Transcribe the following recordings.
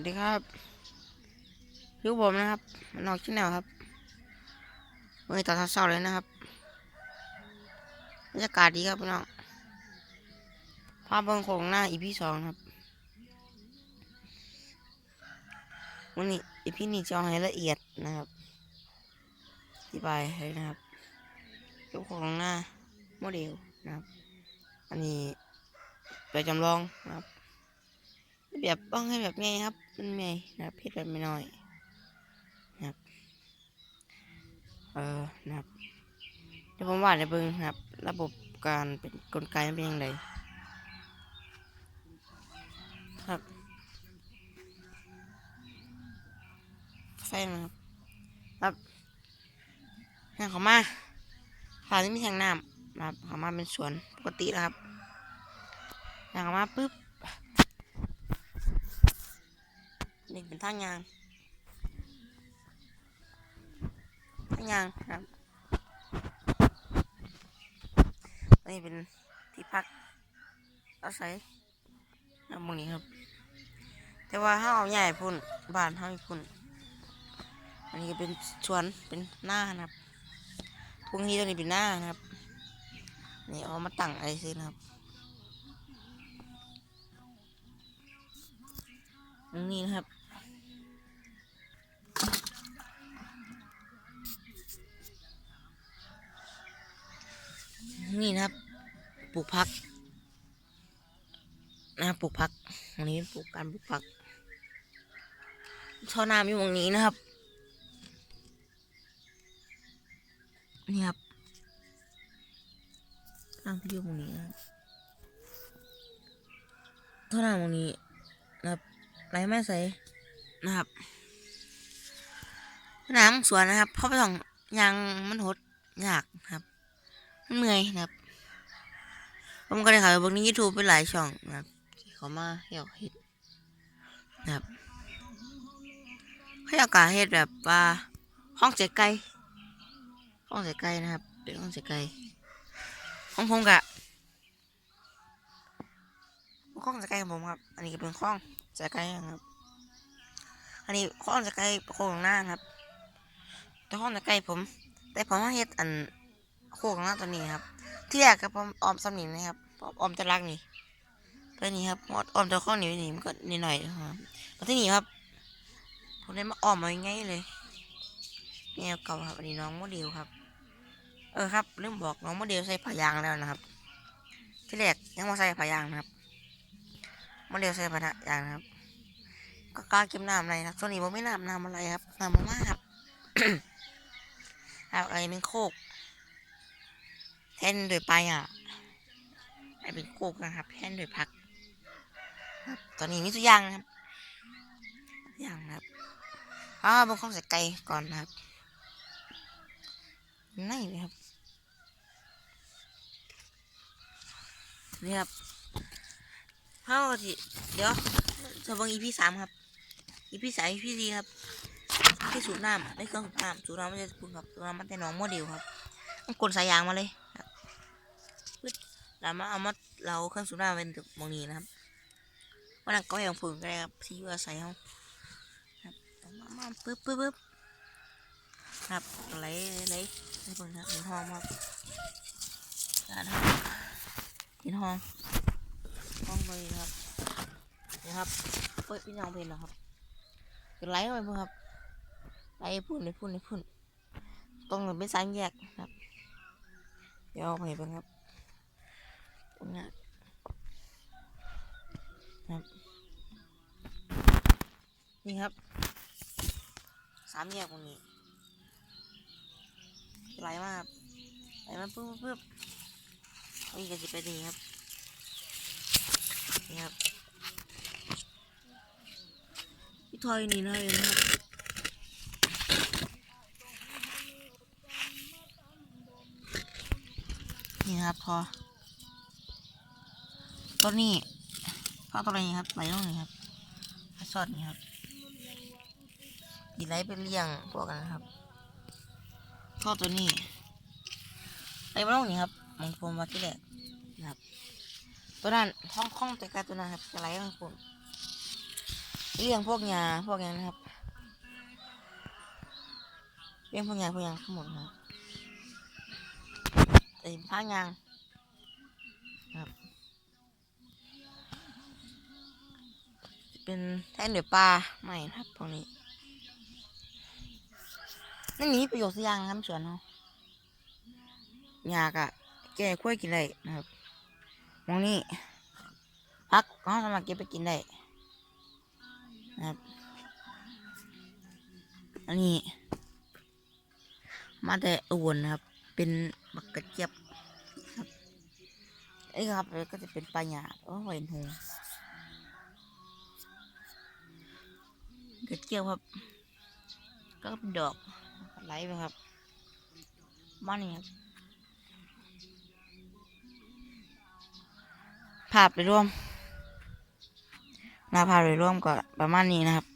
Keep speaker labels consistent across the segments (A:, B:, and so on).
A: วัสดีครับยูผมนะครับมันออกชิ้นแนวครับเมื่อตอนเช้าเลยนะครับบรรยากาศดีครับพี่น้องภาพเบิ้งโคงหน้าอีพีสองครับวันนี้อีพีนี้จะเอาให้ละเอียดนะครับอธิบายให้นะครับยกโคงหน้าโมเดลนะครับ อันนี้ไปจำลองนะครับ แบบต้องให้แบบไงครับมันไงนะครับเพชรแบบไม่น้อยนะครับเออนะครับเดี๋ยวผมวาดในเบิ้งนะครับ ระบบการเป็นกลไกมันเป็นยังไงครับไฟนะครับครับแทงเขามาผ่านที่มีแทงน้ำนะครับเขามาเป็นสวนปกติแล้วครับแทงเขามาปุ๊บ นี่เป็นท่างยางทางยางครับนี่เป็นที่พักอาศัยนะมองนี้ครับ แต่ว่าถ้าเอาใหญ่พุ่นบ้านเขาอีพุ่นอันนี้ก็เป็นสวนเป็นหน้านะครับทุ่งนี้ตัวนี้เป็นหน้านะครับนี่เอามาตั้งอะไรซินะครับตรงนี้นะครับ นี่นะครับ ปลูกพัก นะปลูกพักวันนี้ปลูกการปลูกพักช่อน้ำอยู่ตรงนี้นะครับ นี่ครับน้ำที่อยู่ตรงนี้นะท่อน้ำตรงนี้นะครับไหลไม่ใส่นะครับน้ำสวนนะครับเพราะไปต้องยางมันหดยากครับ มันเมื่อยนะครับ ผมก็ได้ข่าวบางนี้ยูทูบไปหลายช่องนะครับเขามาเกี่ยวเห็ดนะครับให้อากาเห็ดแบบว่าห้องเสียไก่ห้องเสียไก่นะครับเป็นห้องเสียไก่ของผมกะห้องเสียไก่ของผมครับ อันนี้ก็เป็นห้องเสียไก่นะครับ อันนี้ห้องเสียไก่โค้งหน้าครับ แต่ห้องเสียไก่ผม แต่ผมมาเฮ็ดอัน โค้งหน้าตัวนี้ครับ ที่แรกครับผมออมสำนินนะครับออมจะรักนี่ตัวนี้ครับออมจะข้องหนิ้วนี่มันก็นิดหน่อยนะครับแล้วที่นี่ครับผมได้มาออมมาง่ายเลยแนวเก่าครับอันนี้น้องโมเดลครับ เออครับเริ่มบอกน้องโมเดลใส่ผ้ายางแล้วนะครับ ที่แรกยังมาใส่ผ้ายางนะครับโมเดลใส่ผ้ายางนะครับ ก็กล้าเก็บน้ำอะไรนะครับส่วนนี้ผมไม่น้ำน้ำอะไรครับน้ำมาม่าครับครับอะไรเป็นโคก แทนโดยไปอะไอเป็นโคกนะครับ แทนโดยพักครับตอนนี้มีตัวอย่างครับอย่างครับอ่าบนข้องใส่ไก่ก่อนนะครับนี่เลยครับนี่ครับเข้าที่เดี๋ยวจะบังอีพีสามครับอีพีสามอีพีสี่ครับที่สูบน้ำในเครื่องสูบน้ำสูบน้ำมันจะคุณครับสูบน้ำมันแต่หน้องโมเดลครับต้องกดสายยางมาเลย เรามาเอามาเราเครื่องสูบน้ำเป็นตึกมองนี้นะครับวันนั้นก็ยังฝึกกันครับที่อยู่อาศัยเขาครับมามาปึ๊บปึ๊บปึ๊บครับไหลไหลไหลบนครับหินทองครับการครับหินทองห้องเลยครับนี่ครับเปิดพี่น้องเพลนแล้วครับก็ไหลไปพุ่นครับไหลพุ่นเลยพุ่นเลยพุ่นตรงนั้นเป็นสามแยกครับเดี๋ยวเอาไปเบิ่งครับ นะครับ นี่ครับ สามแยกตรงนี้ไหลมาครับไหลมาปุ๊บปุ๊บปุ๊บนี่ก็จะไปดีครับ นี่ครับพี่ทอยนี่นะเองนะครับนี่ครับพอ ต้นนี้ข้าวต้นนี้ครับไหลลงนี่ครับสอดนี่ครับดีไลเป็นเลี้ยงพวกกันนะครับข้าวตัวนี้ไหลมาลงนี่ครับมันผมมาที่แรกนะครับ ตัวนั้นห้องห้องแต่กาตัวนั้นครับจะไหลลงผมเลี้ยงพวกยาพวกหยังนะครับเลี้ยงพวกยาพวกยังทั้งหมดนะครับแต่พางยางครับ เป็นแท่นเดือปลาใหม่ครับพวกนี้นั่นนี่ประโยชน์สักอย่างครับสวนเรายากอะแก้กล้วยกินได้นะครับมองนี่พักก็สามารถเก็บไปกินได้นะครับ อันนี้ มาแต่อุบลนะครับ เป็นบักกระเจี๊ยบครับไอ้ครับก็จะเป็นปลาหยาบโอ้เห็ นหูกระเจี๊ยบครับ ก็เป็นดอกไหลไปครับมานี่ครับภาพไปร่วมหน้าภาพไปร่วมก็ประมาณนี้นะครับ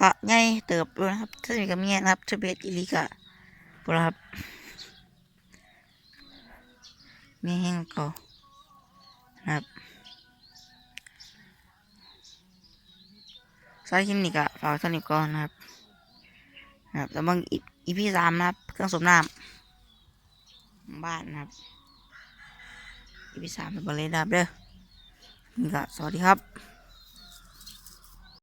A: ก็ง่ายเติบด้วยนะครับถ้ามีกับเมียนะครับทเบียนอิลิกะบุรครับเมียแห้งก็นะครับ สายคลินิกอะฝากท่านี้ก่อนนะครับนะครับแล้วบางอีพีสามนะครับ เครื่องสูบน้ำบ้านนะครับอีพีสามเป็นบริษัทเด้อนี่ก็สวัสดีครับ